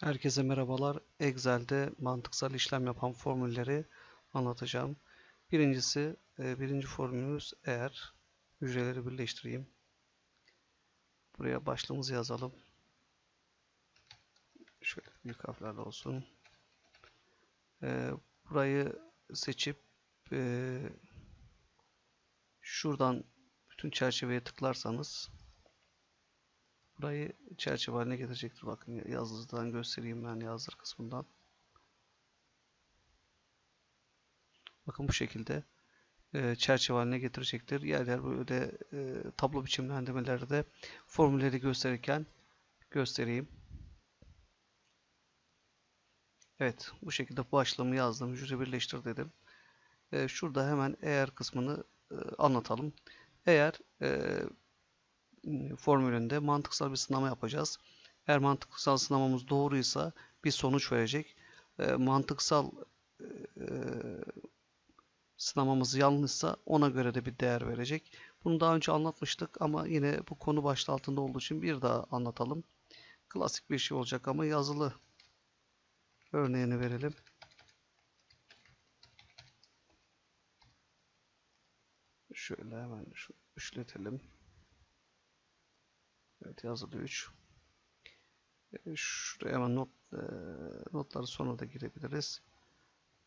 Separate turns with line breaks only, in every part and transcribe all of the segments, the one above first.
Herkese merhabalar. Excel'de mantıksal işlem yapan formülleri anlatacağım. Birincisi, e, birinci formülümüz eğer hücreleri birleştireyim. Buraya başlığımızı yazalım. Şöyle büyük harflerle olsun. E, burayı seçip e, şuradan bütün çerçeveye tıklarsanız Burayı çerçeve haline getirecektir. Bakın yazıdan göstereyim ben yazdır kısmından. Bakın bu şekilde e, çerçeve haline getirecektir. Yer yer böyle e, tablo biçimlendirmeleri de formülleri gösterirken göstereyim. Evet bu şekilde başlığımı yazdım. Hücre birleştir dedim. E, şurada hemen eğer kısmını e, anlatalım. Eğer e, formülünde mantıksal bir sınama yapacağız. Eğer mantıksal sınamamız doğruysa bir sonuç verecek. E, mantıksal e, sınamamız yanlışsa ona göre de bir değer verecek. Bunu daha önce anlatmıştık ama yine bu konu başlığı altında olduğu için bir daha anlatalım. Klasik bir şey olacak ama yazılı örneğini verelim. Şöyle hemen şu üçletelim. Evet yazılı 3. E, şuraya hemen not, e, notları sonra da girebiliriz.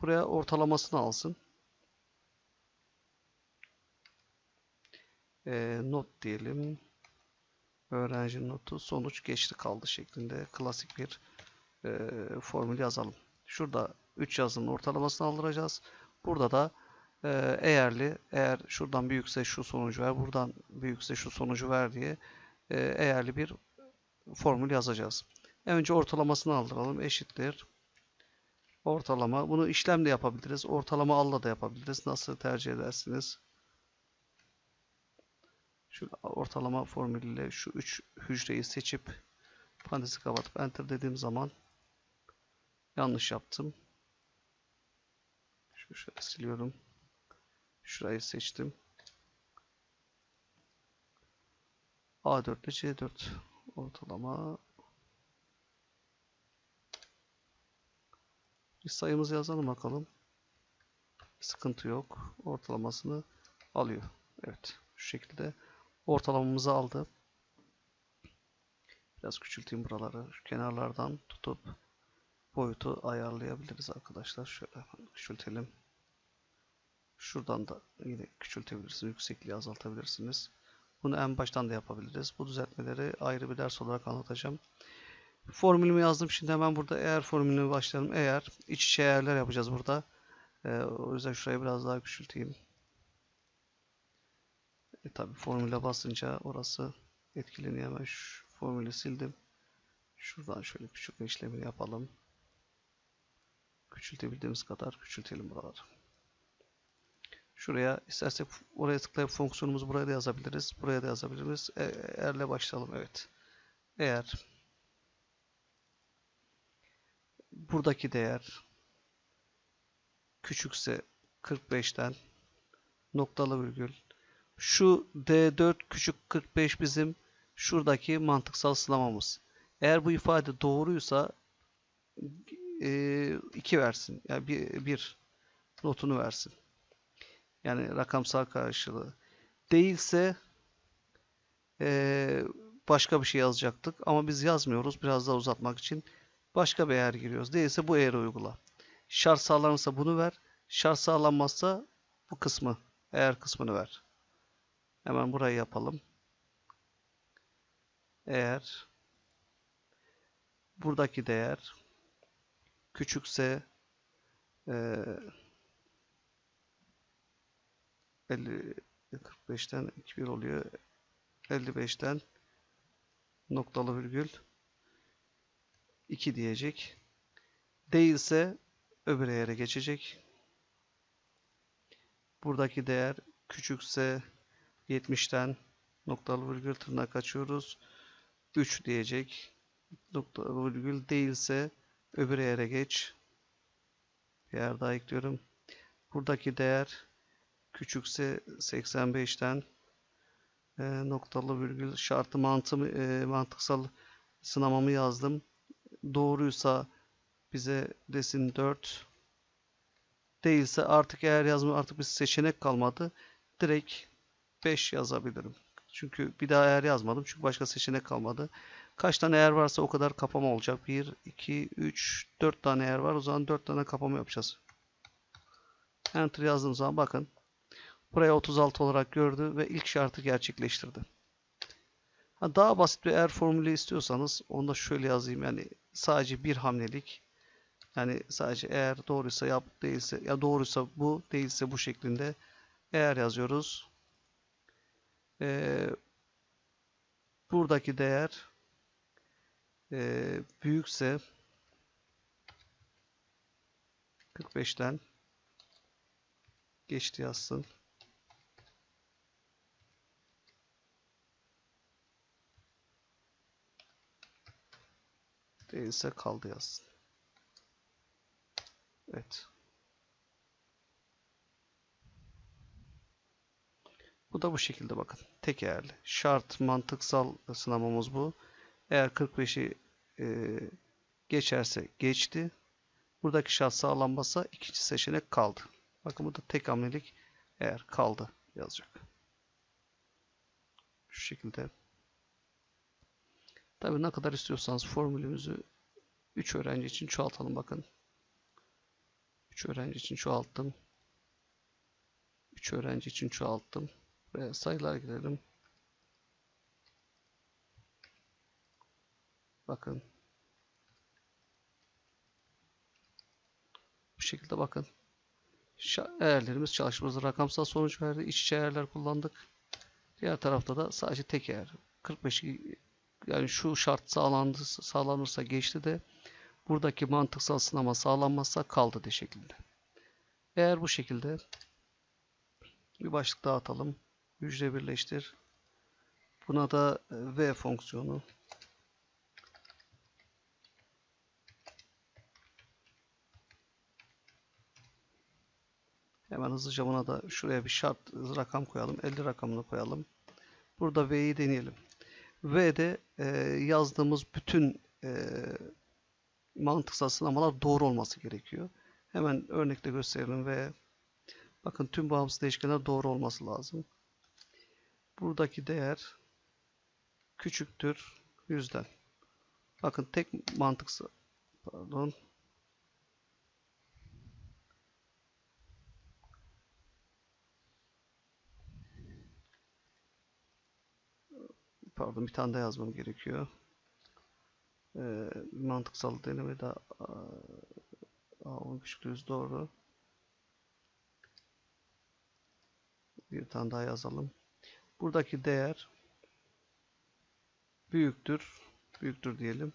Buraya ortalamasını alsın. E, not diyelim. Öğrenci notu sonuç geçti kaldı şeklinde klasik bir e, formül yazalım. Şurada 3 yazının ortalamasını aldıracağız. Burada da e, eğerli eğer şuradan büyükse şu sonucu ver buradan büyükse şu sonucu ver diye e, eğerli bir formül yazacağız. Önce ortalamasını aldıralım. Eşittir. Ortalama. Bunu işlemle yapabiliriz. Ortalama alla da yapabiliriz. Nasıl tercih edersiniz? Şu ortalama formülüyle şu 3 hücreyi seçip parantezi kapatıp enter dediğim zaman yanlış yaptım. Şu şöyle siliyorum. Şurayı seçtim. A4 ile C4 ortalama bir sayımızı yazalım bakalım. Sıkıntı yok. Ortalamasını alıyor. Evet. Şu şekilde ortalamamızı aldı. Biraz küçülteyim buraları. Şu kenarlardan tutup boyutu ayarlayabiliriz arkadaşlar. Şöyle küçültelim. Şuradan da yine küçültebilirsiniz. Yüksekliği azaltabilirsiniz. Bunu en baştan da yapabiliriz. Bu düzeltmeleri ayrı bir ders olarak anlatacağım. Formülümü yazdım. Şimdi hemen burada eğer formülüne başlayalım. Eğer iç içe eğerler yapacağız burada. Ee, o yüzden şurayı biraz daha küçülteyim. E, tabi formüle basınca orası etkileniyor. Hemen şu formülü sildim. Şuradan şöyle küçük işlemini yapalım. Küçültebildiğimiz kadar küçültelim buraları. Şuraya istersek oraya tıklayıp fonksiyonumuzu buraya da yazabiliriz. Buraya da yazabiliriz. E eğerle başlayalım. Evet. Eğer buradaki değer küçükse 45'ten noktalı virgül şu D4 küçük 45 bizim şuradaki mantıksal sınamamız. Eğer bu ifade doğruysa 2 e, versin. Yani 1 bir notunu versin. Yani rakamsal karşılığı. Değilse ee, başka bir şey yazacaktık. Ama biz yazmıyoruz. Biraz daha uzatmak için. Başka bir eğer giriyoruz. Değilse bu eğer uygula. Şart sağlanırsa bunu ver. Şart sağlanmazsa bu kısmı, eğer kısmını ver. Hemen burayı yapalım. Eğer buradaki değer küçükse e, 50 45'ten 21 oluyor. 55'ten noktalı virgül 2 diyecek. Değilse öbür yere geçecek. Buradaki değer küçükse 70'ten noktalı virgül tırnak açıyoruz. 3 diyecek. Noktalı virgül değilse öbür yere geç. Bir yer daha ekliyorum. Buradaki değer küçükse 85'ten e, noktalı virgül şartı mantı, e, mantıksal sınamamı yazdım. doğruysa bize desin 4 değilse artık eğer yazma artık bir seçenek kalmadı. Direkt 5 yazabilirim. Çünkü bir daha eğer yazmadım. Çünkü başka seçenek kalmadı. Kaç tane eğer varsa o kadar kapama olacak. 1, 2, 3, 4 tane eğer var. O zaman 4 tane kapama yapacağız. Enter yazdığım zaman bakın. Buraya 36 olarak gördü ve ilk şartı gerçekleştirdi. Ha, daha basit bir eğer formülü istiyorsanız onu da şöyle yazayım. Yani sadece bir hamlelik. Yani sadece eğer doğruysa yap değilse ya doğruysa bu değilse bu şeklinde eğer yazıyoruz. Ee, buradaki değer e, büyükse 45'ten geçti yazsın. Değilse kaldı yazsın. Evet. Bu da bu şekilde bakın. Tek eğerli. Şart mantıksal sınamamız bu. Eğer 45'i e, geçerse geçti. Buradaki şart sağlanmazsa ikinci seçenek kaldı. Bakın burada tek hamlelik eğer kaldı yazacak. Şu şekilde. Tabii ne kadar istiyorsanız formülümüzü 3 öğrenci için çoğaltalım bakın. 3 öğrenci için çoğalttım. 3 öğrenci için çoğalttım. Ve sayılar girelim. Bakın. Bu şekilde bakın. Eğerlerimiz çalışmamızda rakamsal sonuç verdi. İç içe eğerler kullandık. Diğer tarafta da sadece tek eğer. 45 yani şu şart sağlandı, sağlanırsa geçti de buradaki mantıksal sınama sağlanmazsa kaldı de şeklinde. Eğer bu şekilde bir başlık daha atalım. Hücre birleştir. Buna da e, v fonksiyonu Hemen hızlıca buna da şuraya bir şart rakam koyalım. 50 rakamını koyalım. Burada V'yi deneyelim. V'de e, yazdığımız bütün e, mantıksal sınamalar doğru olması gerekiyor. Hemen örnekte gösterelim ve bakın tüm bağımsız değişkenler doğru olması lazım. Buradaki değer küçüktür yüzden. Bakın tek mantıksal pardon pardon bir tane daha yazmam gerekiyor. Ee, mantıksal deneme de A10 küçük yüz doğru. Bir tane daha yazalım. Buradaki değer büyüktür. Büyüktür diyelim.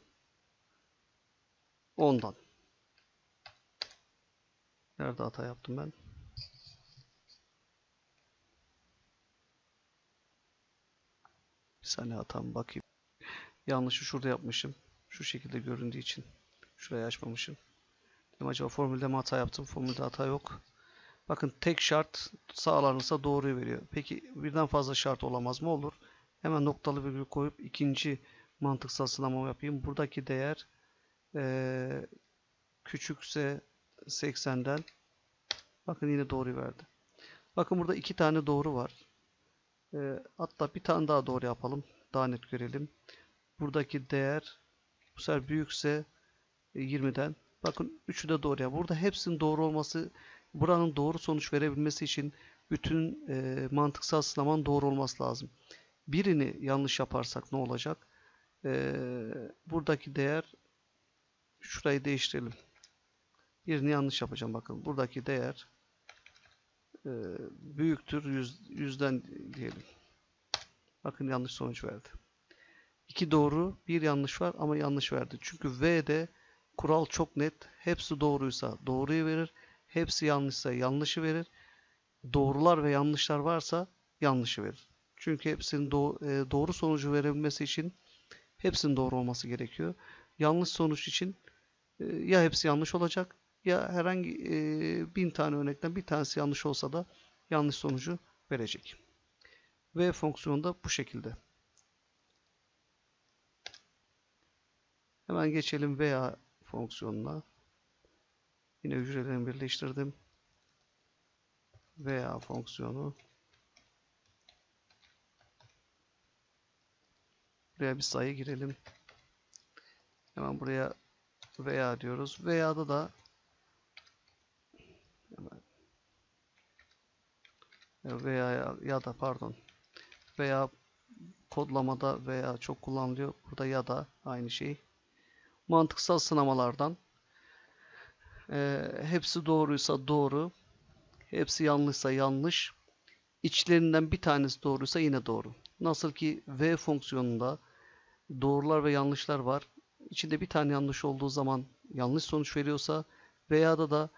10'dan. Nerede hata yaptım ben? Bir saniye hatam bakayım. Yanlışı şurada yapmışım. Şu şekilde göründüğü için. Şurayı açmamışım. Dedim acaba formülde mi hata yaptım? Formülde hata yok. Bakın tek şart sağlanırsa doğruyu veriyor. Peki birden fazla şart olamaz mı? Olur. Hemen noktalı virgül koyup ikinci mantıksal sınavımı yapayım. Buradaki değer ee, küçükse 80'den bakın yine doğru verdi. Bakın burada iki tane doğru var. E, hatta bir tane daha doğru yapalım. Daha net görelim. Buradaki değer bu sefer büyükse 20'den. Bakın üçü de doğru. Burada hepsinin doğru olması buranın doğru sonuç verebilmesi için bütün e, mantıksal sınamanın doğru olması lazım. Birini yanlış yaparsak ne olacak? E, buradaki değer şurayı değiştirelim. Birini yanlış yapacağım. Bakın buradaki değer e, büyüktür yüz, yüzden diyelim. Bakın yanlış sonuç verdi. İki doğru, bir yanlış var ama yanlış verdi. Çünkü V'de kural çok net. Hepsi doğruysa doğruyu verir. Hepsi yanlışsa yanlışı verir. Doğrular ve yanlışlar varsa yanlışı verir. Çünkü hepsinin do e, doğru sonucu verebilmesi için hepsinin doğru olması gerekiyor. Yanlış sonuç için e, ya hepsi yanlış olacak ya herhangi e, bin tane örnekten bir tanesi yanlış olsa da yanlış sonucu verecek. V fonksiyonu da bu şekilde. Hemen geçelim veya fonksiyonuna. Yine hücrelerimi birleştirdim. Veya fonksiyonu. Buraya bir sayı girelim. Hemen buraya veya diyoruz. Veya'da da hemen veya ya, ya da pardon veya kodlamada veya çok kullanılıyor. Burada ya da aynı şey. Mantıksal sınamalardan e, hepsi doğruysa doğru, hepsi yanlışsa yanlış, içlerinden bir tanesi doğruysa yine doğru. Nasıl ki v fonksiyonunda doğrular ve yanlışlar var. İçinde bir tane yanlış olduğu zaman yanlış sonuç veriyorsa veya da da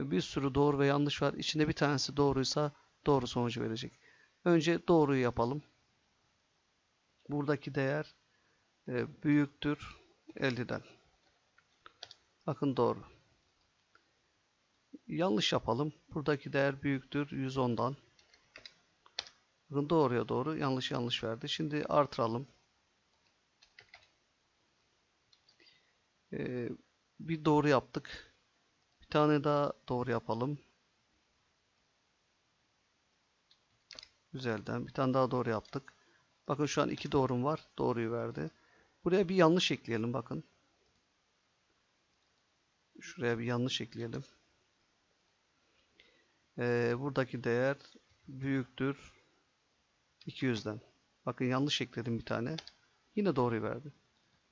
bir sürü doğru ve yanlış var. İçinde bir tanesi doğruysa doğru sonucu verecek. Önce doğruyu yapalım. Buradaki değer e, büyüktür 50'den. Bakın doğru. Yanlış yapalım. Buradaki değer büyüktür 110'dan. Bakın doğruya doğru yanlış yanlış verdi. Şimdi artıralım. Ee, bir doğru yaptık. Bir tane daha doğru yapalım. Güzelden. Bir tane daha doğru yaptık. Bakın şu an iki doğrum var. Doğruyu verdi. Buraya bir yanlış ekleyelim bakın. Şuraya bir yanlış ekleyelim. Ee, buradaki değer büyüktür 200'den. Bakın yanlış ekledim bir tane. Yine doğruyu verdi.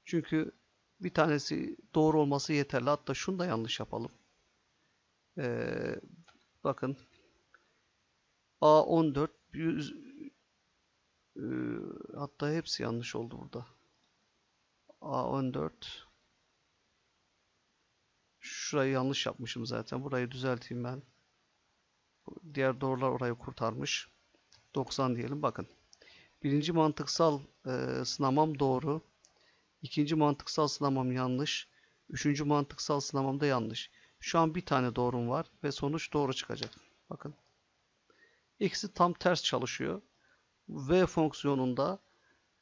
Çünkü bir tanesi doğru olması yeterli. Hatta şunu da yanlış yapalım. Ee, bakın A14 100, e, hatta hepsi yanlış oldu burada. A14 Şurayı yanlış yapmışım zaten. Burayı düzelteyim ben. Diğer doğrular orayı kurtarmış. 90 diyelim. Bakın. Birinci mantıksal e, sınamam doğru. İkinci mantıksal sınamam yanlış. Üçüncü mantıksal sınamam da yanlış. Şu an bir tane doğrum var ve sonuç doğru çıkacak. Bakın. İkisi tam ters çalışıyor. V fonksiyonunda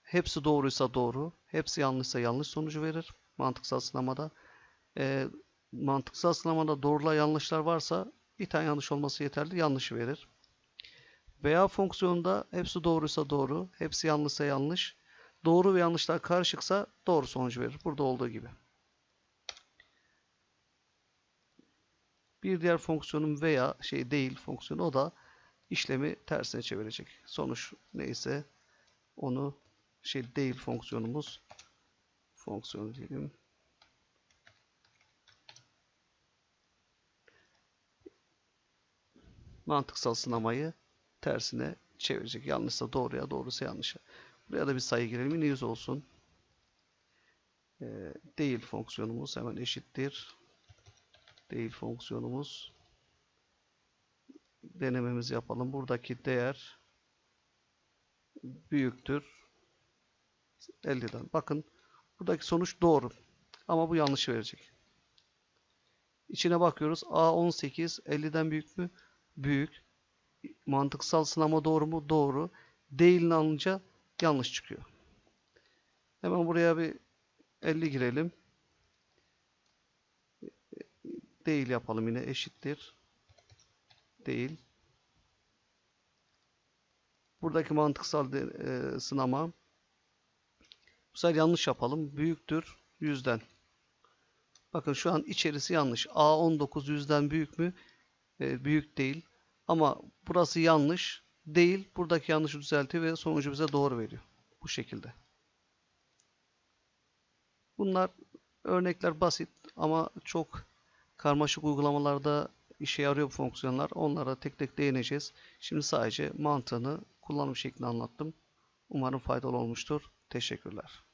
hepsi doğruysa doğru, hepsi yanlışsa yanlış sonucu verir mantıksal sınamada. E, mantıksal sınamada doğrular yanlışlar varsa bir tane yanlış olması yeterli, yanlışı verir. Veya fonksiyonunda hepsi doğruysa doğru, hepsi yanlışsa yanlış, doğru ve yanlışlar karışıksa doğru sonucu verir. Burada olduğu gibi. Bir diğer fonksiyonum veya şey değil fonksiyonu o da işlemi tersine çevirecek. Sonuç neyse onu şey değil fonksiyonumuz fonksiyonu diyelim. Mantıksal sınamayı tersine çevirecek. Yanlışsa doğruya, doğrusa yanlışa. Buraya da bir sayı girelim. Yine 100 olsun. Ee, değil fonksiyonumuz hemen eşittir. Değil fonksiyonumuz denememizi yapalım. Buradaki değer büyüktür 50'den. Bakın buradaki sonuç doğru. Ama bu yanlış verecek. İçine bakıyoruz. A18 50'den büyük mü? Büyük. Mantıksal sınama doğru mu? Doğru. Değilini alınca yanlış çıkıyor. Hemen buraya bir 50 girelim. Değil yapalım yine eşittir değil. Buradaki mantıksal de, e, sınama bu sefer yanlış yapalım. Büyüktür yüzden. Bakın şu an içerisi yanlış. A19 yüzden büyük mü? E, büyük değil. Ama burası yanlış. Değil. Buradaki yanlışı düzeltiyor ve sonucu bize doğru veriyor. Bu şekilde. Bunlar örnekler basit ama çok karmaşık uygulamalarda işe yarıyor bu fonksiyonlar. Onlara tek tek değineceğiz. Şimdi sadece mantığını kullanım şeklini anlattım. Umarım faydalı olmuştur. Teşekkürler.